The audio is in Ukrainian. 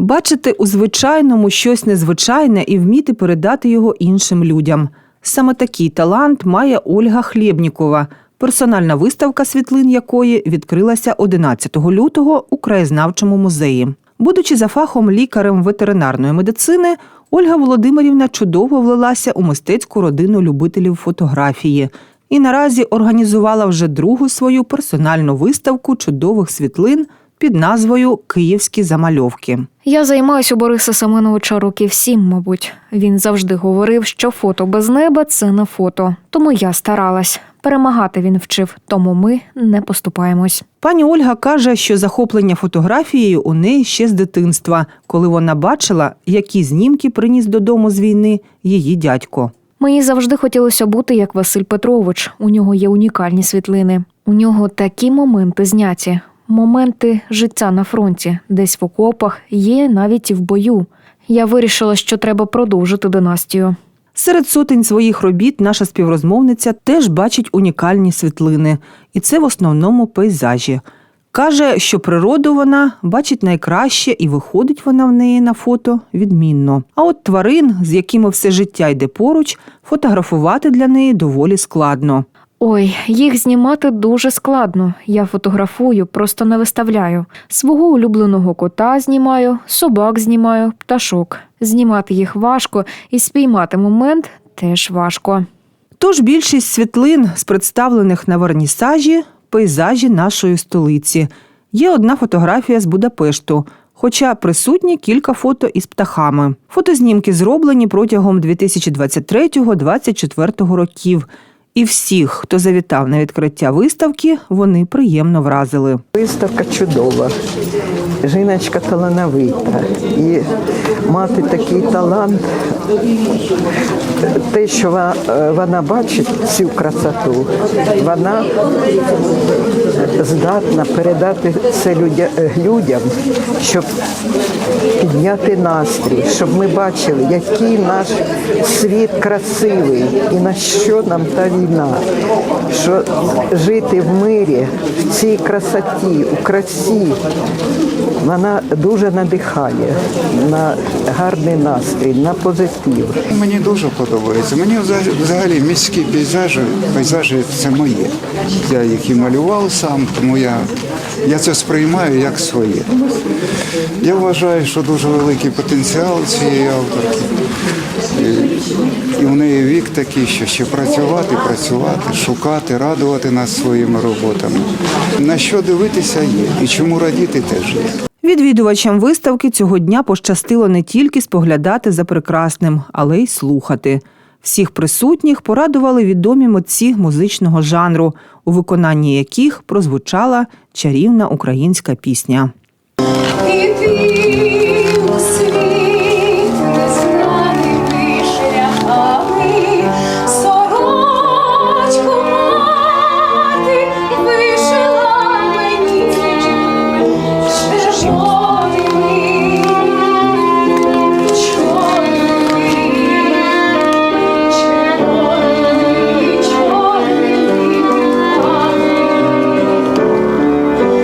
Бачити у звичайному щось незвичайне і вміти передати його іншим людям. Саме такий талант має Ольга Хлєбнікова, персональна виставка світлин якої відкрилася 11 лютого у краєзнавчому музеї. Будучи за фахом лікарем ветеринарної медицини, Ольга Володимирівна чудово влилася у мистецьку родину любителів фотографії і наразі організувала вже другу свою персональну виставку чудових світлин під назвою Київські замальовки. Я займаюся у Бориса Семеновича років сім, мабуть. Він завжди говорив, що фото без неба це не фото. Тому я старалась. Перемагати він вчив, тому ми не поступаємось. Пані Ольга каже, що захоплення фотографією у неї ще з дитинства, коли вона бачила, які знімки приніс додому з війни її дядько. Мені завжди хотілося бути як Василь Петрович. У нього є унікальні світлини. У нього такі моменти зняті, моменти життя на фронті, десь в окопах, є навіть і в бою. Я вирішила, що треба продовжити династію. Серед сотень своїх робіт наша співрозмовниця теж бачить унікальні світлини, і це в основному пейзажі. Каже, що природу вона бачить найкраще і виходить вона в неї на фото відмінно. А от тварин, з якими все життя йде поруч, фотографувати для неї доволі складно. Ой, їх знімати дуже складно. Я фотографую, просто не виставляю. Свого улюбленого кота знімаю, собак знімаю, пташок. Знімати їх важко і спіймати момент теж важко. Тож більшість світлин з представлених на вернісажі пейзажі нашої столиці. Є одна фотографія з Будапешту, хоча присутні кілька фото із птахами. Фотознімки зроблені протягом 2023-2024 років. І всіх, хто завітав на відкриття виставки, вони приємно вразили. Виставка чудова, жіночка талановита. І мати такий талант, те, що ва- е, вона бачить цю красоту, вона здатна передати це е, людям, щоб підняти настрій, щоб ми бачили, який наш світ красивий і на що нам та війна. Що жити в мирі, в цій красоті, у красі, вона дуже надихає на гарний настрій, на позитив. Мені дуже подобається. Мені взагалі- міські пейзажі, пейзажі це моє. Я їх і малював сам, тому я, я це сприймаю як своє. Я вважаю, що дуже великий потенціал цієї авторки. І в неї вік такий, що ще працювати, працювати, шукати, радувати нас своїми роботами. На що дивитися є, і чому радіти теж є. Відвідувачам виставки цього дня пощастило не тільки споглядати за прекрасним, але й слухати. Всіх присутніх порадували відомі митці музичного жанру, у виконанні яких прозвучала чарівна українська пісня.